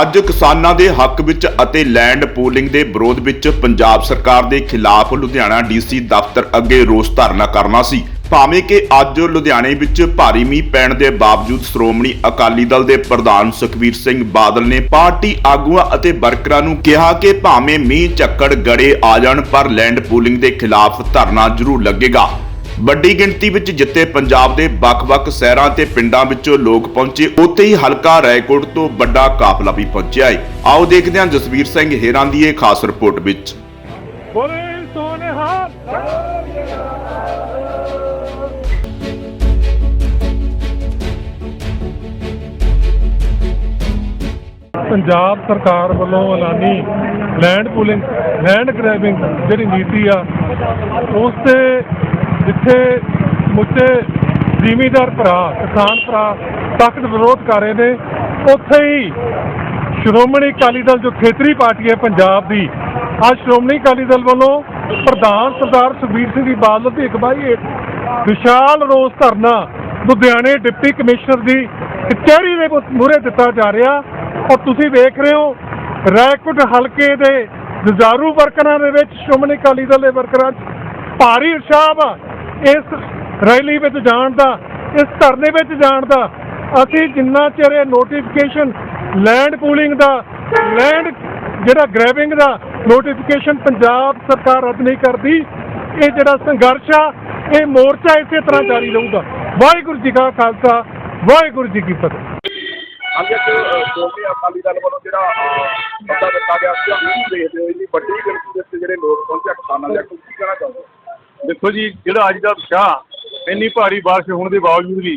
ਅੱਜ ਕਿਸਾਨਾਂ ਦੇ ਹੱਕ ਵਿੱਚ ਅਤੇ ਲੈਂਡ ਪੂਲਿੰਗ ਦੇ ਵਿਰੋਧ ਵਿੱਚ ਪੰਜਾਬ ਸਰਕਾਰ ਦੇ ਖਿਲਾਫ ਲੁਧਿਆਣਾ ਡੀਸੀ ਦਫ਼ਤਰ ਅੱਗੇ ਰੋਸ ਧਰਨਾ ਕਰਨਾ ਸੀ। ਭਾਵੇਂ ਕਿ ਅੱਜ ਲੁਧਿਆਣੇ ਵਿੱਚ ਭਾਰੀ ਮੀਂਹ ਪੈਣ ਦੇ ਬਾਵਜੂਦ ਸ਼੍ਰੋਮਣੀ ਅਕਾਲੀ ਦਲ ਦੇ ਪ੍ਰਧਾਨ ਸੁਖਬੀਰ ਸਿੰਘ ਬਾਦਲ ਨੇ ਪਾਰਟੀ ਆਗੂਆਂ ਅਤੇ ਵਰਕਰਾਂ ਨੂੰ ਕਿਹਾ ਕਿ ਭਾਵੇਂ ਮੀਂਹ, ਚੱਕੜ, ਗੜੇ ਆ ਜਾਣ, ਪਰ ਲੈਂਡ ਪੂਲਿੰਗ ਦੇ ਖਿਲਾਫ ਧਰਨਾ ਜ਼ਰੂਰ ਲੱਗੇਗਾ। ਵੱਡੀ ਗਿਣਤੀ ਵਿੱਚ ਜਿੱਥੇ ਪੰਜਾਬ ਦੇ ਵੱਖ-ਵੱਖ ਸ਼ਹਿਰਾਂ ਤੇ ਪਿੰਡਾਂ ਵਿੱਚੋਂ ਲੋਕ ਪਹੁੰਚੇ ਉੱਥੇ ਹੀ ਹਲਕਾ ਰਾਏਕੋਟ ਤੋਂ ਵੱਡਾ ਕਾਫਲਾ ਵੀ ਪਹੁੰਚਿਆ ਹੈ ਆਓ ਦੇਖਦੇ ਹਾਂ ਜਸਵੀਰ ਸਿੰਘ ਹੇਰਾਂ ਦੀ ਇਹ ਖਾਸ ਰਿਪੋਰਟ ਵਿੱਚ। ਬੋਲੇ ਪੰਜਾਬ ਸਰਕਾਰ ਵੱਲੋਂ ਐਲਾਨੀ ਲੈਂਡ ਪੂਲਿੰਗ ਲੈਂਡ ਗ੍ਰੈਬਿੰਗ ਜਿਹੜੀ ਨੀਤੀ ਆ ਉਸ ਤੇ ਜਿੱਥੇ ਮੁੱਦੇ ਜ਼ਿਮੀਦਾਰ ਭਰਾ, ਕਿਸਾਨ ਭਰਾ ਸਖਤ ਵਿਰੋਧ ਕਰ ਰਹੇ ਨੇ। ਉੱਥੇ ਹੀ ਸ਼੍ਰੋਮਣੀ ਅਕਾਲੀ ਦਲ ਜੋ ਖੇਤਰੀ ਪਾਰਟੀ ਹੈ ਪੰਜਾਬ ਦੀ, ਅੱਜ ਸ਼੍ਰੋਮਣੀ ਅਕਾਲੀ ਦਲ ਵੱਲੋਂ ਪ੍ਰਧਾਨ ਸਰਦਾਰ ਸੁਖਬੀਰ ਸਿੰਘ ਜੀ ਬਾਦਲ ਦੀ ਅਗਵਾਈ ਹੇਠ ਵਿਸ਼ਾਲ ਰੋਸ ਧਰਨਾ ਲੁਧਿਆਣੇ ਡਿਪਟੀ ਕਮਿਸ਼ਨਰ ਦੀ ਕਚਹਿਰੀ ਦੇ ਮੂਹਰੇ ਦਿੱਤਾ ਜਾ ਰਿਹਾ। ਔਰ ਤੁਸੀਂ ਵੇਖ ਰਹੇ ਹੋ, ਰੈਕੋਟ ਹਲਕੇ ਦੇ ਜਜ਼ਾਰੂ ਵਰਕਰਾਂ ਦੇ ਵਿੱਚ ਸ਼੍ਰੋਮਣੀ ਅਕਾਲੀ ਦਲ ਦੇ ਵਰਕਰਾਂ 'ਚ ਭਾਰੀ ਉਤਸ਼ਾਹ ਆ ਇਸ ਰੈਲੀ ਵਿੱਚ ਜਾਣ ਦਾ ਇਸ ਧਰਨੇ ਵਿੱਚ ਜਾਣ ਦਾ ਅਸੀਂ ਜਿੰਨਾ ਚਿਰ ਇਹ ਨੋਟੀਫਿਕੇਸ਼ਨ ਲੈਂਡ ਪੂਲਿੰਗ ਦਾ ਲੈਂਡ ਜਿਹੜਾ ਗ੍ਰੈਬਿੰਗ ਦਾ ਨੋਟੀਫਿਕੇਸ਼ਨ ਪੰਜਾਬ ਸਰਕਾਰ ਰੱਦ ਨਹੀਂ ਕਰਦੀ ਇਹ ਜਿਹੜਾ ਸੰਘਰਸ਼ ਆ ਇਹ ਮੋਰਚਾ ਇਸੇ ਤਰ੍ਹਾਂ ਜਾਰੀ ਰਹੂਗਾ। ਵਾਹਿਗੁਰੂ ਜੀ ਕਾ ਖਾਲਸਾ ਵਾਹਿਗੁਰੂ ਜੀ ਕੀ ਫਤਿਹ। ਅੱਜ ਸ਼੍ਰੋਮਣੀ ਅਕਾਲੀ ਦਲ ਵੱਲੋਂ ਜਿਹੜਾ ਅਹ, ਦਿੱਤਾ ਗਿਆ ਸੀ ਉਹਨੂੰ ਦੇਖਦੇ ਹੋਏ ਇੰਨੀ ਵੱਡੀ ਗਿਣਤੀ ਦੇ ਜਿਹੜੇ ਲੋਕ ਪਹੁੰਚੇ ਕਿਸਾਨਾਂ ਦੇ ਕੀ ਕਹਿਣਾ ਚਾਹੁੰਦੇ ਦੇਖੋ ਜੀ, ਜਿਹੜਾ ਅੱਜ ਦਾ ਉਤਸ਼ਾਹ ਇੰਨੀ ਭਾਰੀ ਬਾਰਿਸ਼ ਹੋਣ ਦੇ ਬਾਵਜੂਦ ਵੀ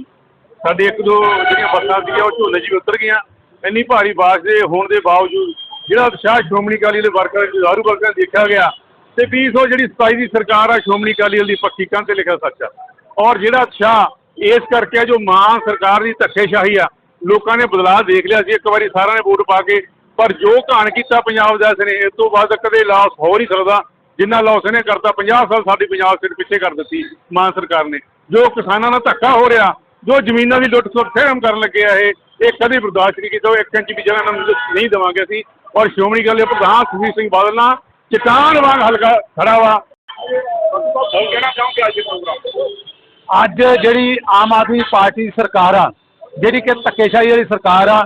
ਸਾਡੇ ਇੱਕ ਦੋ ਜਿਹੜੀਆਂ ਬੱਸਾਂ ਸੀਗੀਆਂ, ਉਹ ਝੋਨੇ 'ਚ ਵੀ ਉਤਰ ਗਈਆਂ। ਇੰਨੀ ਭਾਰੀ ਬਾਰਿਸ਼ ਦੇ ਹੋਣ ਦੇ ਬਾਵਜੂਦ ਜਿਹੜਾ ਉਤਸ਼ਾਹ ਸ਼੍ਰੋਮਣੀ ਅਕਾਲੀ ਦੇ ਵਰਕਰ ਜੁਝਾਰੂ ਵਰਕਰਾਂ ਦਾ ਦੇਖਿਆ ਗਿਆ, ਤੇ 20 ਜਿਹੜੀ 27 ਦੀ ਸਰਕਾਰ ਆ ਸ਼੍ਰੋਮਣੀ ਅਕਾਲੀ ਦਲ ਦੀ ਪੱਕੀ ਕੰਨ ਤੇ ਲਿਖਿਆ ਸੱਚ ਆ। ਔਰ ਜਿਹੜਾ ਉਤਸ਼ਾਹ ਇਸ ਕਰਕੇ ਆ ਜੋ ਮਾਂ ਸਰਕਾਰ ਦੀ ਧੱਕੇਸ਼ਾਹੀ ਆ, ਲੋਕਾਂ ਨੇ ਬਦਲਾਅ ਦੇਖ ਲਿਆ ਸੀ, ਇੱਕ ਵਾਰੀ ਸਾਰਿਆਂ ਨੇ ਵੋਟ ਪਾ ਕੇ, ਪਰ ਜੋ ਘਾਣ ਕੀਤਾ ਪੰਜਾਬ ਦਾ ਇਸ ਨੇ, ਇਸ ਤੋਂ ਬਾਅਦ ਕਦੇ ਲਾਸ ਹੋ ਨਹੀਂ ਸਕਦਾ ਜਿੰਨਾ ਲਾਸ ਇਹਨੇ ਕਰਤਾ 50 ਸਾਲ ਸਾਡੀ ਪੰਜਾਬ ਸਿਰ ਪਿੱਛੇ ਕਰ ਦਿੱਤੀ ਮਾਨ ਸਰਕਾਰ ਨੇ। ਜੋ ਕਿਸਾਨਾਂ ਨਾਲ ਧੱਕਾ ਹੋ ਰਿਹਾ ਜੋ ਜ਼ਮੀਨਾਂ ਦੀ ਲੁੱਟ ਖੋਟ ਸਹਿਮ ਕਰਨ ਲੱਗੇ ਆ ਇਹ ਇਹ ਕਦੇ ਬਰਦਾਸ਼ਤ ਨਹੀਂ ਕੀਤਾ ਉਹ ਇੱਕ ਇੰਚ ਵੀ ਜਗ੍ਹਾ ਇਹਨਾਂ ਨੂੰ ਨਹੀਂ ਦੇਵਾਂਗੇ ਅਸੀਂ। ਔਰ ਸ਼੍ਰੋਮਣੀ ਗੱਲ ਦੇ ਪ੍ਰਧਾਨ ਸੁਖਬੀਰ ਸਿੰਘ ਬਾਦਲ ਨਾਲ ਚਟਾਨ ਵਾਂਗ ਹਲਕਾ ਖੜਾ ਵਾ। ਕੀ ਕਹਿਣਾ ਚਾਹੋਗੇ ਅੱਜ ਦੇ ਪ੍ਰੋਗਰਾਮ? ਅੱਜ ਜਿਹੜੀ ਆਮ ਆਦਮੀ ਪਾਰਟੀ ਦੀ ਸਰਕਾਰ ਆ ਜਿਹੜੀ ਕਿ ਧੱਕੇਸ਼ਾਹੀ ਵਾਲੀ ਸਰਕਾਰ ਆ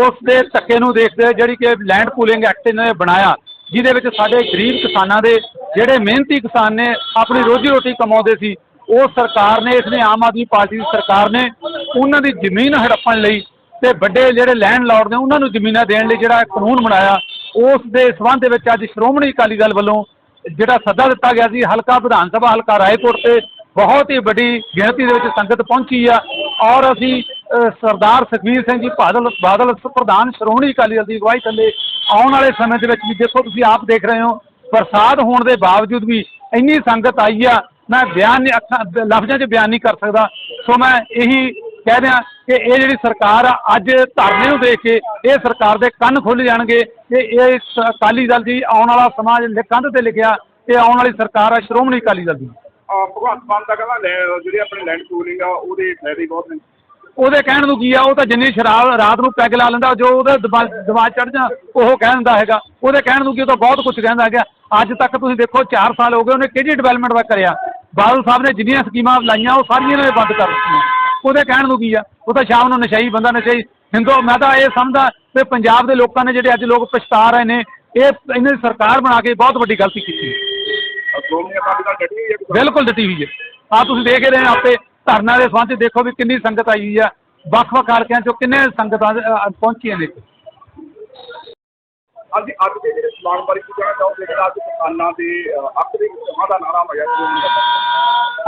ਉਸ ਦੇ ਧੱਕੇ ਨੂੰ ਦੇਖਦੇ ਜਿਹੜੀ ਕਿ ਲੈਂਡ ਪੂਲਿੰਗ ਐਕਟ ਇਹਨਾਂ ਨੇ ਬਣਾਇਆ ਜਿਹਦੇ ਵਿੱਚ ਸਾਡੇ ਗਰੀਬ ਕਿਸਾਨਾਂ ਦੇ ਜਿਹੜੇ ਮਿਹਨਤੀ ਕਿਸਾਨ ਨੇ, ਆਪਣੀ ਰੋਜੀ ਰੋਟੀ ਕਮਾਉਂਦੇ ਸੀ, ਉਹ ਸਰਕਾਰ ਨੇ ਇਸ ਨੇ ਆਮ ਆਦਮੀ ਪਾਰਟੀ ਦੀ ਸਰਕਾਰ ਨੇ ਉਹਨਾਂ ਦੀ ਜ਼ਮੀਨ ਹੜੱਪਣ ਲਈ ਤੇ ਵੱਡੇ ਜਿਹੜੇ ਲੈਂਡ ਲਾਰਡ ਨੇ, ਉਹਨਾਂ ਨੂੰ ਜ਼ਮੀਨਾਂ ਦੇਣ ਲਈ ਜਿਹੜਾ ਕਾਨੂੰਨ ਬਣਾਇਆ, ਉਸ ਦੇ ਸਬੰਧ ਦੇ ਵਿੱਚ ਅੱਜ ਸ਼੍ਰੋਮਣੀ ਅਕਾਲੀ ਦਲ ਵੱਲੋਂ ਜਿਹੜਾ ਸੱਦਾ ਦਿੱਤਾ ਗਿਆ ਸੀ, ਹਲਕਾ ਵਿਧਾਨ ਸਭਾ, ਹਲਕਾ ਰਾਏਕੋਟ ਤੇ ਬਹੁਤ ਹੀ ਵੱਡੀ ਗਿਣਤੀ ਦੇ ਵਿੱਚ ਸੰਗਤ ਪਹੁੰਚੀ ਆ ਔਰ ਅਸੀਂ ਸਰਦਾਰ ਸੁਖਬੀਰ ਸਿੰਘ ਜੀ ਬਾਦਲ ਬਾਦਲ ਪ੍ਰਧਾਨ ਸ਼੍ਰੋਮਣੀ ਅਕਾਲੀ ਦਲ ਦੀ ਅਗਵਾਈ ਥੱਲੇ ਆਉਣ ਵਾਲੇ ਸਮੇਂ ਦੇ ਵਿੱਚ ਵੀ ਦੇਖੋ ਤੁਸੀਂ ਆਪ ਦੇਖ ਰਹੇ ਹੋ, ਬਰਸਾਤ ਹੋਣ ਦੇ ਬਾਵਜੂਦ ਵੀ ਇੰਨੀ ਸੰਗਤ ਆਈ ਆ, ਮੈਂ ਬਿਆਨ ਨਹੀਂ ਅੱਖਾਂ ਲਫ਼ਜ਼ਾਂ 'ਚ ਬਿਆਨ ਨਹੀਂ ਕਰ ਸਕਦਾ। ਸੋ ਮੈਂ ਇਹੀ ਕਹਿ ਰਿਹਾ ਕਿ ਇਹ ਜਿਹੜੀ ਸਰਕਾਰ ਆ, ਅੱਜ ਧਰਨੇ ਨੂੰ ਦੇਖ ਕੇ ਇਹ ਸਰਕਾਰ ਦੇ ਕੰਨ ਖੁੱਲ ਜਾਣਗੇ ਕਿ ਇਹ ਅਕਾਲੀ ਦਲ ਦੀ ਆਉਣ ਵਾਲਾ ਸਮਾਂ ਕੰਧ ਤੇ ਲਿਖਿਆ ਕਿ ਆਉਣ ਵਾਲੀ ਸਰਕਾਰ ਆ ਸ਼੍ਰੋਮਣੀ ਅਕਾਲੀ ਦਲ ਦੀ। ਭਗਵੰਤ ਮਾਨ ਦਾ ਕਹਿੰਦਾ ਲੈ- ਆਪਣੇ ਲੈਂਡ ਪੂਲਿੰਗ ਆ, ਉਹਦੇ ਫਾਇਦੇ ਬਹੁਤ ਨੇ। ਉਹਦੇ ਕਹਿਣ ਨੂੰ ਕੀ ਆ ਉਹ ਤਾਂ ਜਿੰਨੀ ਸ਼ਰਾਬ ਰਾਤ ਨੂੰ ਪੈਗ ਲਾ ਲੈਂਦਾ ਜੋ ਉਹਦੇ ਦਿਮਾ- ਦਿਮਾਗ ਚੜ ਜਾ ਉਹ ਕਹਿ ਦਿੰਦਾ ਹੈਗਾ। ਉਹਦੇ ਕਹਿਣ ਨੂੰ ਕੀ ਉਹ ਤਾਂ ਬਹੁਤ ਕੁਝ ਕਹਿੰਦਾ ਹੈਗਾ। ਅੱਜ ਤੱਕ ਤੁਸੀਂ ਦੇਖੋ 4 ਸਾਲ ਹੋ ਗਏ ਉਹਨੇ ਕਿਹੜੀ ਡਿਵੈਲਪਮੈਂਟ ਦਾ ਕਰਿਆ? ਬਾਦਲ ਸਾਹਿਬ ਨੇ ਜਿੰਨੀਆਂ ਸਕੀਮਾਂ ਲਾਈਆਂ ਉਹ ਸਾਰੀਆਂ ਇਹਨਾਂ ਨੇ ਬੰਦ ਕਰ ਦਿੱਤੀਆਂ। ਉਹਦੇ ਕਹਿਣ ਨੂੰ ਕੀ ਆ? ਉਹ ਤਾਂ ਸ਼ਾਮ ਨੂੰ ਨਸ਼ਈ ਬੰਦਾ ਨਸ਼ਈ ਹਿੰਦੂ ਮੈਂ ਤਾਂ ਇਹ ਸਮਝਦਾ ਕਿ ਪੰਜਾਬ ਦੇ ਲੋਕਾਂ ਨੇ ਜਿਹੜੇ ਅੱਜ ਲੋਕ ਪਛਤਾ ਰਹੇ ਨੇ ਇਹ ਇਹਨਾਂ ਦੀ ਸਰਕਾਰ ਬਣਾ ਕੇ ਬਹੁਤ ਵੱਡੀ ਗਲਤੀ ਕੀਤੀ। ਬਿਲਕੁਲ ਦਿੱਤੀ ਹੋਈ ਹੈ ਆ ਤੁਸੀਂ ਦੇਖ ਰਹੇ ਹੋ ਆਪੇ। ਧਰਨਾ ਦੇ ਸੰਬੰਧ ਦੇਖੋ ਵੀ ਕਿੰਨੀ ਸੰਗਤ ਆਈ ਹੋਈ ਆ। ਵੱਖ-ਵੱਖ ਹਲਕਿਆਂ ਚੋਂ ਕਿੰਨੇ ਸੰਗਤਾਂ ਅ, ਪਹੁੰਚੀਆਂ ਨੇ? ਅੱਜ ਅੱਜ ਦੇ ਜਿਹੜੇ ਸਮਾਨ ਬਾਰੇ ਕੀ ਕਹਿਣਾ ਚਾਹੋਗੇ? ਜਿਹੜਾ ਅੱਜ ਕਿਸਾਨਾਂ ਦੇ ਅਹ, ਹੱਕ ਦੇ ਵਿੱਚ ਸਮਾਂ ਦਾ ਨਾਰਾ ਹੋਇਆ।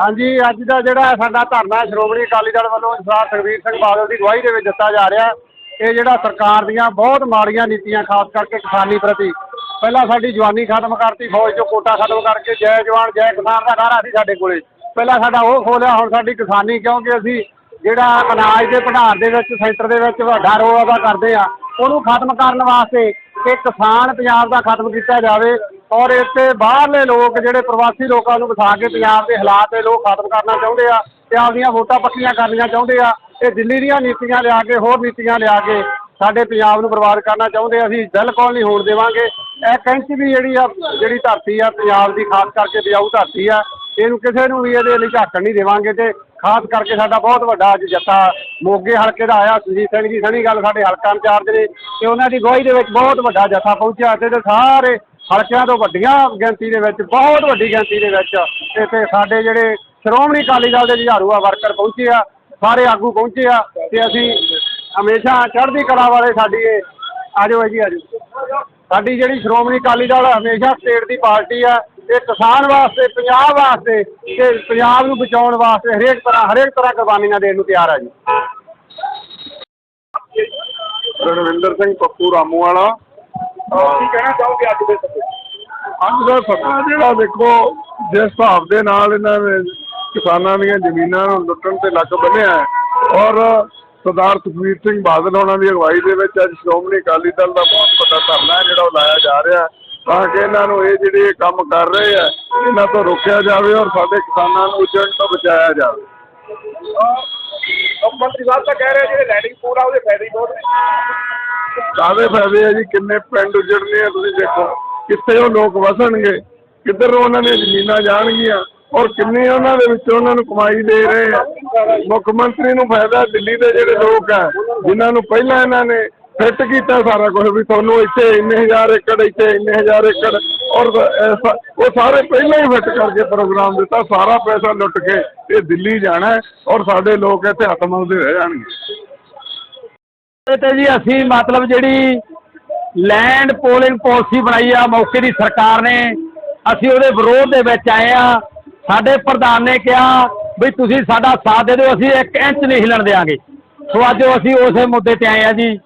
ਹਾਂਜੀ ਅੱਜ ਦਾ ਜਿਹੜਾ ਸਾਡਾ ਧਰਨਾ ਸ਼੍ਰੋਮਣੀ ਅਕਾਲੀ ਦਲ ਵੱਲੋਂ ਸਰਦਾਰ ਸੁਖਬੀਰ ਸਿੰਘ ਬਾਦਲ ਦੀ ਅਗਵਾਈ ਦੇ ਵਿੱਚ ਦਿੱਤਾ ਜਾ ਰਿਹਾ। ਇਹ ਜਿਹੜਾ ਸਰਕਾਰ ਦੀਆਂ ਬਹੁਤ ਮਾੜੀਆਂ ਨੀਤੀਆਂ ਖਾਸ ਕਰਕੇ ਕਿਸਾਨੀ ਪ੍ਰਤੀ। ਪਹਿਲਾਂ ਸਾਡੀ ਜਵਾਨੀ ਖਤਮ ਕਰਤੀ ਫੌਜ ਚੋਂ ਕੋਟਾ ਖਤਮ ਕਰਕੇ ਜੈ ਜਵਾਨ ਜੈ ਕਿਸਾਨ ਦਾ ਨਾਰਾ ਸੀ ਸਾਡੇ ਕੋਲੇ। ਪਹਿਲਾਂ ਸਾਡਾ ਉਹ ਖੋਲਿਆ, ਹੁਣ ਸਾਡੀ ਕਿਸਾਨੀ, ਕਿਉਂਕਿ ਅਸੀਂ ਜਿਹੜਾ ਅਨਾਜ ਦੇ ਭੰਡਾਰ ਦੇ ਵਿੱਚ, ਸੈਂਟਰ ਦੇ ਵਿੱਚ ਵੱਡਾ ਰੋਲ ਅਦਾ ਕਰਦੇ ਆ, ਉਹਨੂੰ ਖਤਮ ਕਰਨ ਵਾਸਤੇ ਕਿ ਕਿਸਾਨ ਪੰਜਾਬ ਦਾ ਖਤਮ ਕੀਤਾ ਜਾਵੇ ਔਰ ਇੱਥੇ ਬਾਹਰਲੇ ਲੋਕ, ਜਿਹੜੇ ਪ੍ਰਵਾਸੀ ਲੋਕਾਂ ਨੂੰ ਵਿਖਾ ਕੇ ਪੰਜਾਬ ਦੇ ਹਾਲਾਤ ਦੇ ਲੋਕ ਖਤਮ ਕਰਨਾ ਚਾਹੁੰਦੇ ਆ ਤੇ ਆਪਦੀਆਂ ਵੋਟਾਂ ਪੱਕੀਆਂ ਕਰਨੀਆਂ ਚਾਹੁੰਦੇ ਆ, ਇਹ ਦਿੱਲੀ ਦੀਆਂ ਨੀਤੀਆਂ ਲਿਆ ਕੇ, ਹੋਰ ਨੀਤੀਆਂ ਲਿਆ ਕੇ ਸਾਡੇ ਪੰਜਾਬ ਨੂੰ ਬਰਬਾਦ ਕਰਨਾ ਚਾਹੁੰਦੇ ਅਸੀਂ ਬਿਲਕੁਲ ਨਹੀਂ ਹੋਣ ਦੇਵਾਂਗੇ। ਇਹ ਕੈਂਚ ਵੀ ਜਿਹੜੀ ਆ, ਜਿਹੜੀ ਧਰਤੀ ਆ, ਪੰਜਾਬ ਦੀ, ਖਾਸ ਕਰਕੇ ਬਿਆਊ ਧਰਤੀ ਆ ਇਹਨੂੰ ਕਿਸੇ ਨੂੰ ਵੀ ਇਹਦੇ ਲਈ ਝਾਕਣ ਨਹੀਂ ਦੇਵਾਂਗੇ ਤੇ ਖਾਸ ਕਰਕੇ ਸਾਡਾ ਬਹੁਤ ਵੱਡਾ ਅੱਜ ਜੱਥਾ ਮੋਗੇ ਹਲਕੇ ਦਾ ਆਇਆ, ਸੁਜੀਤ ਸਿੰਘ ਜੀ, ਸਣੀ ਗੱਲ ਸਾਡੇ ਹਲਕਾ ਇੰਚਾਰਜ ਨੇ ਤੇ ਉਹਨਾਂ ਦੀ ਗਵਾਹੀ ਦੇ ਵਿੱਚ ਬਹੁਤ ਵੱਡਾ ਜੱਥਾ ਪਹੁੰਚਿਆ ਤੇ ਇਹਦੇ ਸਾਰੇ ਹਲਕਿਆਂ ਤੋਂ ਵੱਡੀਆਂ ਗਿਣਤੀ ਦੇ ਵਿੱਚ, ਬਹੁਤ ਵੱਡੀ ਗਿਣਤੀ ਦੇ ਵਿੱਚ ਇੱਥੇ ਸਾਡੇ ਜਿਹੜੇ ਸ਼੍ਰੋਮਣੀ ਅਕਾਲੀ ਦਲ ਦੇ ਜੁਝਾਰੂ ਆ ਵਰਕਰ ਪਹੁੰਚੇ ਆ, ਸਾਰੇ ਆਗੂ ਪਹੁੰਚੇ ਆ ਤੇ ਅਸੀਂ ਹਮੇਸ਼ਾ ਚੜ੍ਹਦੀ ਕਲਾ ਵਾਲੇ ਸਾਡੀ ਇਹ ਆਜੋ ਹੈ ਜੀ ਆਜੋ ਸਾਡੀ ਜਿਹੜੀ ਸ਼੍ਰੋਮਣੀ ਅਕਾਲੀ ਦਲ ਹਮੇਸ਼ਾ ਸਟੇਟ ਦੀ ਪਾਰਟੀ ਆ ਇਹ ਕਿਸਾਨ ਵਾਸਤੇ ਪੰਜਾਬ ਵਾਸਤੇ ਤੇ ਪੰਜਾਬ ਨੂੰ ਬਚਾਉਣ ਵਾਸਤੇ ਹਰੇਕ ਤਰ੍ਹਾਂ ਹਰੇਕ ਤਰ੍ਹਾਂ ਕੁਰਬਾਨੀਆਂ ਦੇਣ ਨੂੰ ਤਿਆਰ ਆ ਜੀ। ਰਣਵਿੰਦਰ ਸਿੰਘ ਪੱਪੂ ਰਾਮੂ ਵਾਲਾ ਕੀ ਕਹਿਣਾ ਚਾਹੋਗੇ ਅੱਜ ਦੇ ਸੱਦੇ ਅੱਜ ਦਾ ਸਮਾਂ ਜਿਹੜਾ ਦੇਖੋ ਜਿਸ ਹਿਸਾਬ ਦੇ ਨਾਲ ਇਹਨਾਂ ਨੇ ਕਿਸਾਨਾਂ ਦੀਆਂ ਜ਼ਮੀਨਾਂ ਨੂੰ ਲੁੱਟਣ ਤੇ ਲੱਕ ਬੰਨਿਆ ਹੈ ਔਰ ਸਰਦਾਰ ਸੁਖਬੀਰ ਸਿੰਘ ਬਾਦਲ ਹੋਣਾ ਦੀ ਅਗਵਾਈ ਦੇ ਵਿੱਚ ਅੱਜ ਸ਼੍ਰੋਮਣੀ ਅਕਾਲੀ ਦਲ ਦਾ ਬਹੁਤ ਵੱਡਾ ਧਰਨਾ ਹੈ ਜਿਹੜਾ ਉਹ ਲਾਇਆ ਜਾ ਰਿਹਾ ਹੈ। ਤਾਂ ਕਿ ਇਹਨਾਂ ਨੂੰ ਇਹ ਜਿਹੜੇ ਕੰਮ ਕਰ ਰਹੇ ਆ ਇਹਨਾਂ ਤੋਂ ਰੋਕਿਆ ਜਾਵੇ ਔਰ ਸਾਡੇ ਕਿਸਾਨਾਂ ਨੂੰ ਉੱਜਣ ਤੋਂ ਬਚਾਇਆ ਜਾਵੇ। ਮੰਤਰੀ ਸਾਹਿਬ ਤਾਂ ਕਹਿ ਰਹੇ ਜਿਹੜੇ ਲੈਂਡਿੰਗ ਪੂਲ ਆ ਉਹਦੇ ਫਾਇਦੇ ਹੀ ਬਹੁਤ ਨੇ। ਕਾਹਦੇ ਫਾਇਦੇ ਆ ਜੀ? ਕਿੰਨੇ ਪਿੰਡ ਉਜੜਨੇ ਆ ਤੁਸੀਂ ਦੇਖੋ। ਕਿੱਥੇ ਉਹ ਲੋਕ ਵਸਣਗੇ? ਕਿੱਧਰ ਨੂੰ ਉਹਨਾਂ ਦੀਆਂ ਜ਼ਮੀਨਾਂ ਜਾਣਗੀਆਂ? ਔਰ ਕਿੰਨੇ ਉਹਨਾਂ ਦੇ ਵਿੱਚ ਉਹਨਾਂ ਨੂੰ ਕਮਾਈ ਦੇ ਰਹੇ ਆ? ਮੁੱਖ ਮੰਤਰੀ ਨੂੰ ਫਾਇਦਾ ਦਿੱਲੀ ਦੇ ਜਿਹੜੇ ਲੋਕ ਆ ਜਿਨ੍ਹਾਂ ਨੂੰ ਪਹਿਲਾਂ ਇਹਨਾਂ ਨੇ ਫਿੱਟ ਕੀਤਾ ਸਾਰਾ ਕੁਝ ਵੀ ਤੁਹਾਨੂੰ ਇੱਥੇ ਇੰਨੇ ਹਜ਼ਾਰ ਏਕੜ, ਇੱਥੇ ਇੰਨੇ ਹਜ਼ਾਰ ਏਕੜ ਔਰ ਐਸਾ- ਉਹ ਸਾਰੇ ਪਹਿਲਾਂ ਹੀ ਫਿੱਟ ਕਰਕੇ ਪ੍ਰੋਗਰਾਮ ਦਿੱਤਾ, ਸਾਰਾ ਪੈਸਾ ਲੁੱਟ ਕੇ ਇਹ ਦਿੱਲੀ ਜਾਣਾ ਹੈ ਔਰ ਸਾਡੇ ਲੋਕ ਇੱਥੇ ਹੱਥ ਮਲਦੇ ਰਹਿ ਜਾਣਗੇ। ਇਹ ਤੇ ਜੀ ਅਸੀਂ ਮਤਲਬ ਜਿਹੜੀ ਲੈਂਡ ਪੋਲਿੰਗ ਪਾਲਿਸੀ ਬਣਾਈ ਆ, ਮੌਕੇ ਦੀ ਸਰਕਾਰ ਨੇ, ਅਸੀਂ ਉਹਦੇ ਵਿਰੋਧ ਦੇ ਵਿੱਚ ਆਏ ਆ। ਸਾਡੇ ਪ੍ਰਧਾਨ ਨੇ ਕਿਹਾ ਵੀ ਤੁਸੀਂ ਸਾਡਾ ਸਾਥ ਦੇ ਦਿਓ, ਅਸੀਂ ਇੱਕ ਇੰਚ ਨਹੀਂ ਹਿਲਣ ਦੇਾਂਗੇ ਸੋ ਅੱਜ ਅਸੀਂ ਉਸੇ ਮੁੱਦੇ ਤੇ ਆਏ ਆ ਜੀ।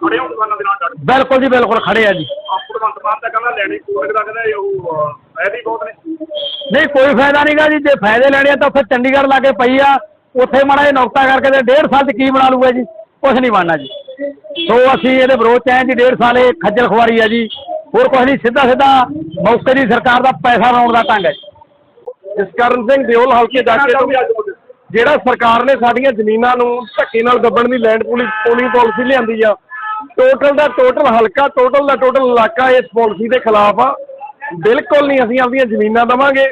ਖੜੇ ਹੋ ਕਿਸਾਨਾਂ ਦੇ ਨਾਲ ਡਟ ਕੇ। ਬਿਲਕੁਲ ਜੀ ਬਿਲਕੁਲ ਖੜੇ ਆ ਜੀ। ਆਪ ਭਗਵੰਤ ਮਾਨ ਤਾਂ ਕਹਿੰਦਾ ਲੈਂਡਿੰਗ ਪੂਲ ਦਾ ਕਹਿੰਦਾ ਇਹ ਉਹ ਅਹ, ਫਾਇਦੇ ਹੀ ਬਹੁਤ ਨੇ। ਨਹੀਂ ਕੋਈ ਫਾਇਦਾ ਨਹੀਂਗਾ ਜੀ ਜੇ ਫਾਇਦੇ ਲੈਣੇ ਆ ਤਾਂ ਉੱਥੇ ਚੰਡੀਗੜ੍ਹ ਲਾਗੇ ਪਈ ਆ। ਉੱਥੇ ਮਾੜਾ ਜਿਹਾ ਨੌਕਤਾ ਕਰਕੇ ਤੇ ਡੇਢ ਸਾਲ ਚ ਕੀ ਬਣਾ ਲੂਗਾ ਜੀ? ਕੁਛ ਨਹੀਂ ਬਣਨਾ ਜੀ। ਸੋ ਅਸੀਂ ਇਹਦੇ ਵਿਰੋਧ ਚ ਆਏ ਜੀ ਡੇਢ ਸਾਲ ਇਹ ਖੱਜਲ ਖੁਆਰੀ ਆ ਜੀ। ਹੋਰ ਕੁਛ ਨਹੀਂ ਸਿੱਧਾ ਸਿੱਧਾ ਮੌਕੇ ਦੀ ਸਰਕਾਰ ਦਾ ਪੈਸਾ ਲਾਉਣ ਦਾ ਢੰਗ ਹੈ ਜੀ। ਜਸਕਰਨ ਸਿੰਘ ਦਿਓਲ ਹਲਕੇ ਜਾ ਕੇ ਚਾਹੋਗੇ ਅੱਜ ਮੁੱਦੇ ਜਿਹੜਾ ਸਰਕਾਰ ਨੇ ਸਾਡੀਆਂ ਜ਼ਮੀਨਾਂ ਨੂੰ ਧੱਕੇ ਨਾਲ ਦੱਬਣ ਦੀ ਲੈਂਡ ਪੂਲਿੰਗ ਪੋਲਿੰਗ ਪਾਲਿਸੀ ਲਿਆਂਦੀ ਆ ਟੋਟਲ ਦਾ ਟੋਟਲ ਹਲਕਾ ਟੋਟਲ ਦਾ ਟੋਟਲ ਇਲਾਕਾ ਇਸ ਪਾਲਿਸੀ ਦੇ ਖਿਲਾਫ ਆ। ਬਿਲਕੁਲ ਨਹੀਂ ਅਸੀਂ ਆਪਣੀਆਂ ਜ਼ਮੀਨਾਂ ਦਵਾਂਗੇ।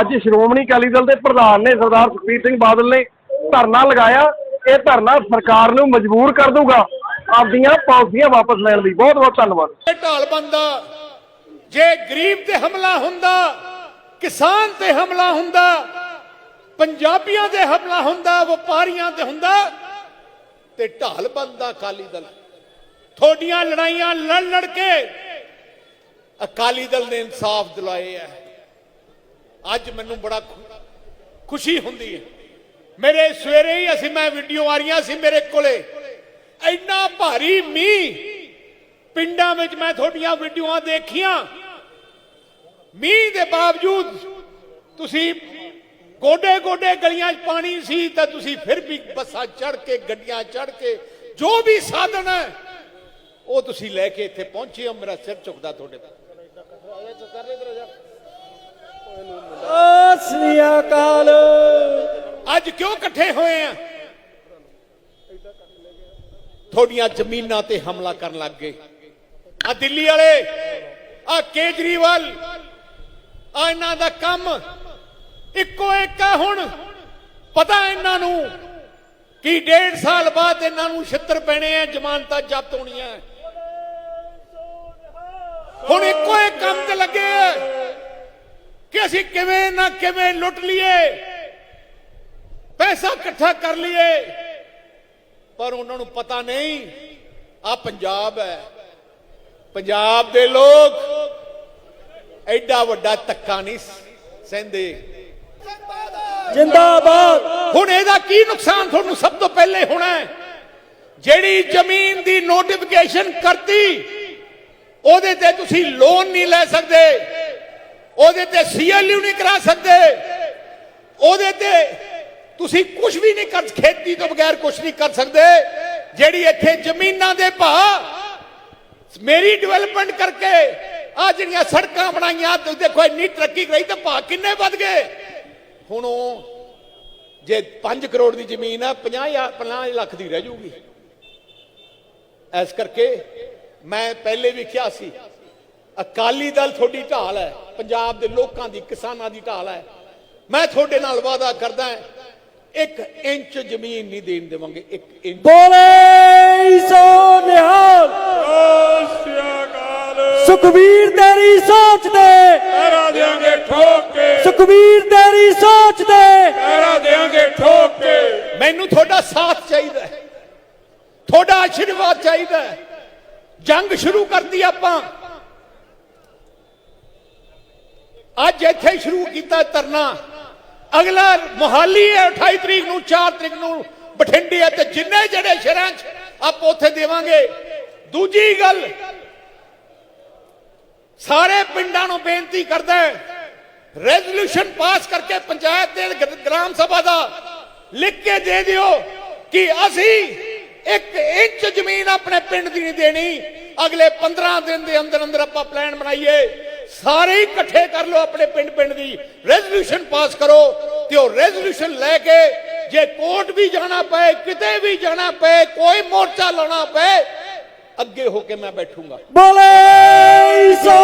ਅੱਜ ਸ਼੍ਰੋਮਣੀ ਅਕਾਲੀ ਦਲ ਦੇ ਪ੍ਰਧਾਨ ਨੇ ਸਰਦਾਰ ਸੁਖਬੀਰ ਸਿੰਘ ਬਾਦਲ ਨੇ ਧਰਨਾ ਲਗਾਇਆ। ਇਹ ਧਰਨਾ ਸਰਕਾਰ ਨੂੰ ਮਜਬੂਰ ਕਰ ਦੂਗਾ ਆਪਦੀਆਂ ਪਾਲਿਸੀਆਂ ਵਾਪਸ ਲੈਣ ਲਈ ਬਹੁਤ ਬਹੁਤ ਧੰਨਵਾਦ। ਢਾਲ ਬੰਦਾ, ਜੇ ਗਰੀਬ ਤੇ ਹਮਲਾ ਹੁੰਦਾ, ਕਿਸਾਨ ਤੇ ਹਮਲਾ ਹੁੰਦਾ, ਪੰਜਾਬੀਆਂ ਤੇ ਹਮਲਾ ਹੁੰਦਾ, ਵਪਾਰੀਆਂ ਤੇ ਹੁੰਦਾ, ਤੇ ਢਾਲ ਬੰਦਾ ਅਕਾਲੀ ਦਲ। ਤੁਹਾਡੀਆਂ ਲੜਾਈਆਂ ਲੜ ਲੜ ਕੇ ਅਕਾਲੀ ਦਲ ਨੇ ਇਨਸਾਫ ਦਿਲਾਏ ਹੈ। ਅੱਜ ਮੈਨੂੰ ਬੜਾ ਖੁਸ਼ੀ ਹੁੰਦੀ ਹੈ। ਮੇਰੇ ਸਵੇਰੇ ਹੀ ਅਸੀਂ, ਮੈਂ ਵੀਡੀਓ ਆ ਰਹੀਆਂ ਸੀ ਮੇਰੇ ਕੋਲੇ। ਇੰਨਾ ਭਾਰੀ ਮੀਂਹ ਪਿੰਡਾਂ ਵਿੱਚ ਮੈਂ ਤੁਹਾਡੀਆਂ ਵੀਡੀਓਆਂ ਦੇਖੀਆਂ। ਮੀਂਹ ਦੇ ਬਾਵਜੂਦ ਤੁਸੀਂ ਗੋਡੇ ਗੋਡੇ ਗਲੀਆਂ 'ਚ ਪਾਣੀ ਸੀ ਤਾਂ ਤੁਸੀਂ ਫਿਰ ਵੀ ਬੱਸਾਂ ਚੜ ਕੇ, ਗੱਡੀਆਂ ਚੜ ਕੇ, ਜੋ ਵੀ ਸਾਧਨ ਹੈ ਉਹ ਤੁਸੀਂ ਲੈ ਕੇ ਇੱਥੇ ਪਹੁੰਚੇ ਹੋ ਮੇਰਾ ਸਿਰ ਝੁਕਦਾ ਤੁਹਾਡੇ ਤੇ। ਅੱਜ ਕਿਉਂ ਇਕੱਠੇ ਹੋਏ ਆ? ਤੁਹਾਡੀਆਂ ਜ਼ਮੀਨਾਂ ਤੇ ਹਮਲਾ ਕਰਨ ਲੱਗ ਗਏ। ਆ ਦਿੱਲੀ ਵਾਲੇ ਆ ਕੇਜਰੀਵਾਲ ਆ ਇਹਨਾਂ ਦਾ ਕੰਮ ਇੱਕੋ ਇੱਕ ਆ ਹੁਣ। ਪਤਾ ਇਹਨਾਂ ਨੂੰ ਕਿ ਡੇਢ ਸਾਲ ਬਾਅਦ ਇਹਨਾਂ ਨੂੰ ਛਿੱਤਰ ਪੈਣੇ ਆ ਜ਼ਮਾਨਤਾਂ ਜ਼ਬਤ ਹੋਣੀਆਂ। ਹੁਣ ਇੱਕੋ ਇੱਕ ਕੰਮ ਤੇ ਲੱਗੇ ਆ ਕਿ ਅਸੀਂ ਕਿਵੇਂ ਨਾ ਕਿਵੇਂ ਲੁੱਟ ਲਈਏ ਪੈਸਾ ਇਕੱਠਾ ਕਰ ਲਈਏ। ਪਰ ਉਹਨਾਂ ਨੂੰ ਪਤਾ ਨਹੀਂ ਆ ਪੰਜਾਬ ਹੈ। ਪੰਜਾਬ ਦੇ ਲੋਕ ਐਡਾ ਵੱਡਾ ਧੱਕਾ ਨਹੀਂ ਸਹਿੰਦੇ। ਜਿੰਦਾਬਾਦ। ਹੁਣ ਇਹਦਾ ਕੀ ਨੁਕਸਾਨ ਤੁਹਾਨੂੰ ਸਭ ਤੋਂ ਪਹਿਲੇ ਹੋਣਾ ਹੈ? ਜਿਹੜੀ ਜ਼ਮੀਨ ਦੀ ਨੋਟੀਫਿਕੇਸ਼ਨ ਕਰਤੀ ਉਹਦੇ ਤੇ ਤੁਸੀਂ ਲੋਨ ਨਹੀਂ ਲੈ ਸਕਦੇ। ਉਹਦੇ ਤੇ ਸੀਐਲਯੂ ਨਹੀਂ ਕਰਾ ਸਕਦੇ। ਉਹਦੇ ਤੇ ਤੁਸੀਂ ਕੁਝ ਵੀ ਨਹੀਂ ਕਰ ਖੇਤੀ ਤੋਂ ਬਗੈਰ ਕੁਝ ਨਹੀਂ ਕਰ ਸਕਦੇ। ਜਿਹੜੀ ਇੱਥੇ ਜ਼ਮੀਨਾਂ ਦੇ ਭਾਅ ਮੇਰੀ ਡਿਵੈਲਪਮੈਂਟ ਕਰਕੇ ਆ ਜਿਹੜੀਆਂ ਸੜਕਾਂ ਬਣਾਈਆਂ, ਤੁਸੀਂ ਦੇਖੋ ਇੰਨੀ ਤਰੱਕੀ ਕਰਾਈ ਤਾਂ ਭਾਅ ਕਿੰਨੇ ਵੱਧ ਗਏ। ਹੁਣ ਉਹ ਜੇ 5 ਕਰੋੜ ਦੀ ਜ਼ਮੀਨ ਆ 50 50 ਲੱਖ ਦੀ ਰਹਿ ਜੂਗੀ। ਇਸ ਕਰਕੇ ਮੈਂ ਪਹਿਲੇ ਵੀ ਕਿਹਾ ਸੀ ਅਕਾਲੀ ਦਲ ਤੁਹਾਡੀ ਢਾਲ ਹੈ ਪੰਜਾਬ ਦੇ ਲੋਕਾਂ ਦੀ ਕਿਸਾਨਾਂ ਦੀ ਢਾਲ ਹੈ। ਮੈਂ ਤੁਹਾਡੇ ਨਾਲ ਵਾਅਦਾ ਕਰਦਾ ਇੱਕ ਇੰਚ ਜ਼ਮੀਨ ਨਹੀਂ ਦੇਣ ਦੇਵਾਂਗੇ ਇੱਕ ਇੰਚ। ਬੋਲੇ ਸੋ ਨਿਹਾਲ। ਸੁਖਵੀਰ ਤੇਰੀ ਸੋਚ ਦੇ ਪੈਰਾ ਦੇਾਂਗੇ ਠੋਕ। ਕੇ ਸੁਖਵੀਰ ਤੇਰੀ ਸੋਚ ਦੇ ਪੈਰਾ ਦੇਾਂਗੇ ਠੋਕ। ਕੇ ਮੈਨੂੰ ਤੁਹਾਡਾ ਸਾਥ ਚਾਹੀਦਾ ਹੈ ਤੁਹਾਡਾ ਆਸ਼ੀਰਵਾਦ ਚਾਹੀਦਾ ਹੈ। ਜੰਗ ਸ਼ੁਰੂ ਕਰਤੀ ਆਪਾਂ। ਅੱਜ ਇੱਥੇ ਸ਼ੁਰੂ ਕੀਤਾ ਧਰਨਾ। ਅਗਲਾ ਮੁਹਾਲੀ ਹੈ 28 ਤਰੀਕ ਨੂੰ 4 ਤਰੀਕ ਨੂੰ ਬਠਿੰਡੇ ਹੈ ਤੇ ਜਿੰਨੇ ਜਿਹੜੇ ਸ਼ਹਿਰਾਂ 'ਚ ਆਪਾਂ ਉੱਥੇ ਦੇਵਾਂਗੇ। ਦੂਜੀ ਗੱਲ, ਸਾਰੇ ਪਿੰਡਾਂ ਨੂੰ ਬੇਨਤੀ ਕਰਦਾ ਹੈ ਰੈਜ਼ੋਲੂਸ਼ਨ ਪਾਸ ਕਰਕੇ ਪੰਚਾਇਤ ਦੇ ਗ੍ਰਾਮ ਸਭਾ ਦਾ ਲਿਖ ਕੇ ਦੇ ਦਿਓ ਕਿ ਅਸੀਂ ਇੱਕ ਇੰਚ ਜ਼ਮੀਨ ਆਪਣੇ ਪਿੰਡ ਦੀ ਨਹੀਂ ਦੇਣੀ। ਅਗਲੇ 15 ਦਿਨ ਦੇ ਅੰਦਰ ਅੰਦਰ ਆਪਾਂ ਪਲਾਨ ਬਣਾਈਏ। ਸਾਰੇ ਹੀ ਇਕੱਠੇ ਕਰ ਲਓ ਆਪਣੇ ਪਿੰਡ ਪਿੰਡ ਦੀ। ਰੈਜ਼ੋਲੂਸ਼ਨ ਪਾਸ ਕਰੋ ਤੇ ਉਹ ਰੈਜ਼ੋਲੂਸ਼ਨ ਲੈ ਕੇ ਜੇ ਕੋਰਟ ਵੀ ਜਾਣਾ ਪਏ, ਕਿਤੇ ਵੀ ਜਾਣਾ ਪਏ, ਕੋਈ ਮੋਰਚਾ ਲਾਉਣਾ ਪਏ, ਅੱਗੇ ਹੋ ਕੇ ਮੈਂ ਬੈਠੂੰਗਾ। ਬੋਲੇ ਸੋ